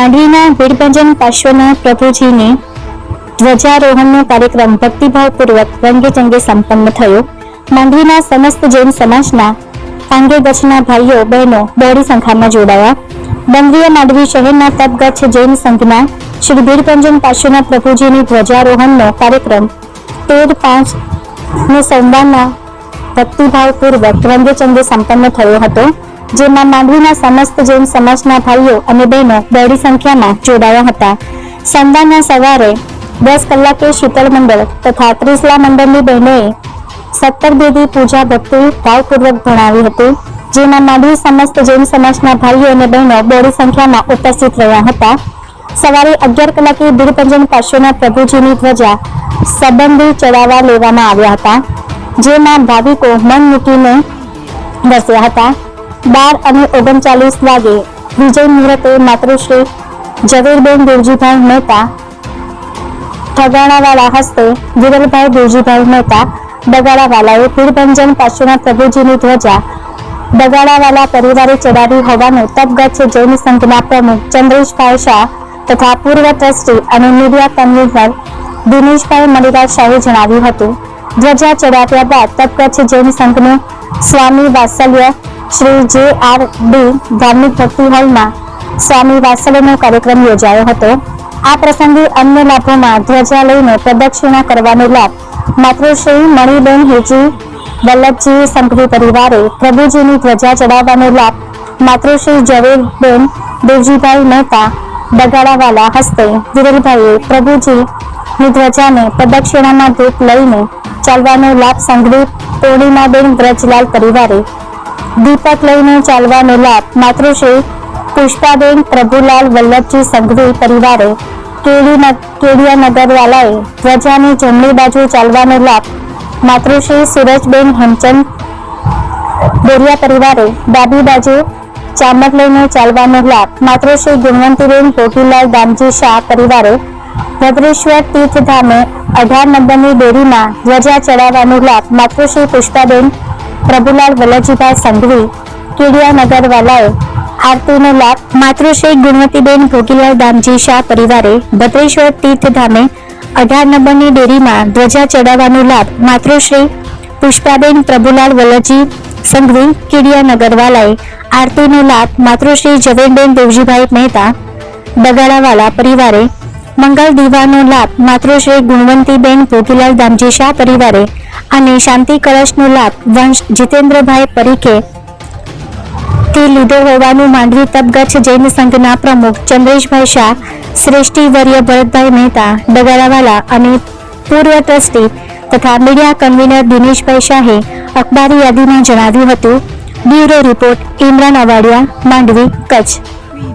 માંડવીના ભીડભંજન પાર્શ્વના પ્રભુજીની ધ્વજારોહણનો કાર્યક્રમ ભક્તિભાવપૂર્વક રંગેચંગે સંપન્ન થયો. માંડવીના સમસ્ત જૈન સમાજના કાંગે ગચ્છના ભાઈઓ, બહેનો બહોળી સંખ્યામાં જોડાયા. બંદરીય માંડવી શહેરના તપગચ્છ જૈન સંઘના શ્રી ભીડભંજન પાર્શ્વના પ્રભુજીની ધ્વજારોહણનો કાર્યક્રમ તેર પાંચ ને સોમવારના ભક્તિભાવપૂર્વક રંગેચંગે સંપન્ન થયો હતો. જેમાં માંડવીના સમસ્ત જૈન સમાજના ભાઈઓ અને બહેનો બહોળી સંખ્યામાં જોડાયા હતા. સોમવારના સવારે દસ કલાકે શીતળ મંડળ તથા ત્રીસલા મંડળની બહેનોએ સત્તર દેવી પૂજા ભક્તિ ભાવપૂર્વક ભણાવી હતી, જેમાં માંડવી સમસ્ત જૈન સમાજના ભાઈઓ અને બહેનો બહોળી સંખ્યામાં ઉપસ્થિત રહ્યા હતા. સવારે અગિયાર કલાકે ભીડભંજન પાર્શ્વના પ્રભુજીની ધ્વજા સંબંધી ચડાવવા લેવામાં આવ્યા હતા, જેમાં ભાવિકો મન મૂકીને બેસ્યા હતા. બાર અને ઓગણચાલીસ વાગે વિજય મુહૂર્તે માતૃશ્રી ઝવેરબેન દેવજીભાઈ મહેતા ઠગાણાવાળા હસ્તે વિરલભાઈ દેવજીભાઈ મહેતા બગાડાવાલાએ ભીડભંજન પાછળના પ્રભુજીની ધ્વજા બગાડાવાલા પરિવારે ચડાવી હોવાનું તપગચ્છ જૈન સંઘના પ્રમુખ ચંદ્રેશભાઈ શાહ તથા પૂર્વ ટ્રસ્ટી અને મીડિયા કન્વીનર દિનેશભાઈ મણિરાજ શાહે જણાવ્યું હતું. ધ્વજા ચડાવ્યા બાદ તપગચ્છ જૈન સંઘનું સ્વામી વાત્સલ્ય શ્રી જે આર ડી ધાર્મિક ભક્તિ હોલમાં સ્વામી વાત્સલ્યનો કાર્યક્રમ યોજાયો હતો. આ પ્રસંગે અન્ય લાભોમાં ધ્વજા લઈને પ્રદક્ષિણા કરવાનો લાભ માત્ર શ્રી મણિબેન હેજી, વલ્લભજી સંઘવી પરિવારે પ્રભુજીની ધ્વજા ચડાવવાનો લાભ માત્ર શ્રી ઝવેરબેન દેવજીભાઈ મહેતા બગાડાવાલા હસ્તે વિરલભાઈએ પ્રભુજીની ધ્વજાને પ્રદક્ષિણામાં ધૂપ લઈને ચાલવાનો લાભ સંઘવી પૂર્ણિમાબેન વ્રજલાલ પરિવારે દીપક લઈને ચાલવાનો લાભ માતૃશ્રી પુષ્પાબેન પ્રભુલાલ વલ્લભજી સંઘવી પરિવારે કેડિયાનગરવાલાએ ધ્વજાની જમણી બાજુ ચાલવાનો લાભ માતૃશ્રી સુરજબેન હેમચંદ બોરિયા પરિવારે ડાબી બાજુ ચામક લઈને ચાલવાનો લાભ માતૃશ્રી ગુણવંતીબેન પોટીલાલ દામજી શાહ પરિવારે ભદ્રેશ્વર તીર્થધામે અઢાર નંબરની ડેરીમાં ધ્વજા ચડાવવાનો લાભ માતૃશ્રી પુષ્પાબેન પ્રભુલાલ વલ્લભજીભાઈ સંઘવી, કેડિયા નગરવાલાએ આરતીનો લાભ માતૃશ્રી ગુણવતીબેન ભોગીલાલ દામજી શાહ પરિવારે ભદ્રેશ્વર તીર્થધામે અઢાર નંબરની ડેરીમાં ધ્વજા ચડાવવાનો લાભ માતૃશ્રી પુષ્પાબેન પ્રભુલાલ વલ્લભજી સંઘવી, કેડિયા નગરવાલાએ આરતીનો લાભ માતૃશ્રી ઝવેરબેન દેવજીભાઈ મહેતા બગાડાવાલા પરિવારે મંગલ દીવાનો લાભ માતૃશ્રી ગુણવંતીબેન ભોગીલાલ દામજી શાહ પરિવારે અને શાંતિ કળશનો લાભ વંશ જીતેન્દ્રભાઈ પરીખે થી લીધો હોવાનું માંડવી તપગચ્છ જૈન સંઘના પ્રમુખ ચંદ્રેશભાઈ શાહ, શ્રેષ્ઠી વર્ય ભરતભાઈ મહેતા, ડગારાવાલા અને પૂર્વ ટ્રસ્ટી તથા મીડિયા કન્વીનર દિનેશભાઈ શાહે અખબારી યાદીમાં જણાવ્યું હતું. Bureau report, Imran Awadiya, Mandvi, Kutch.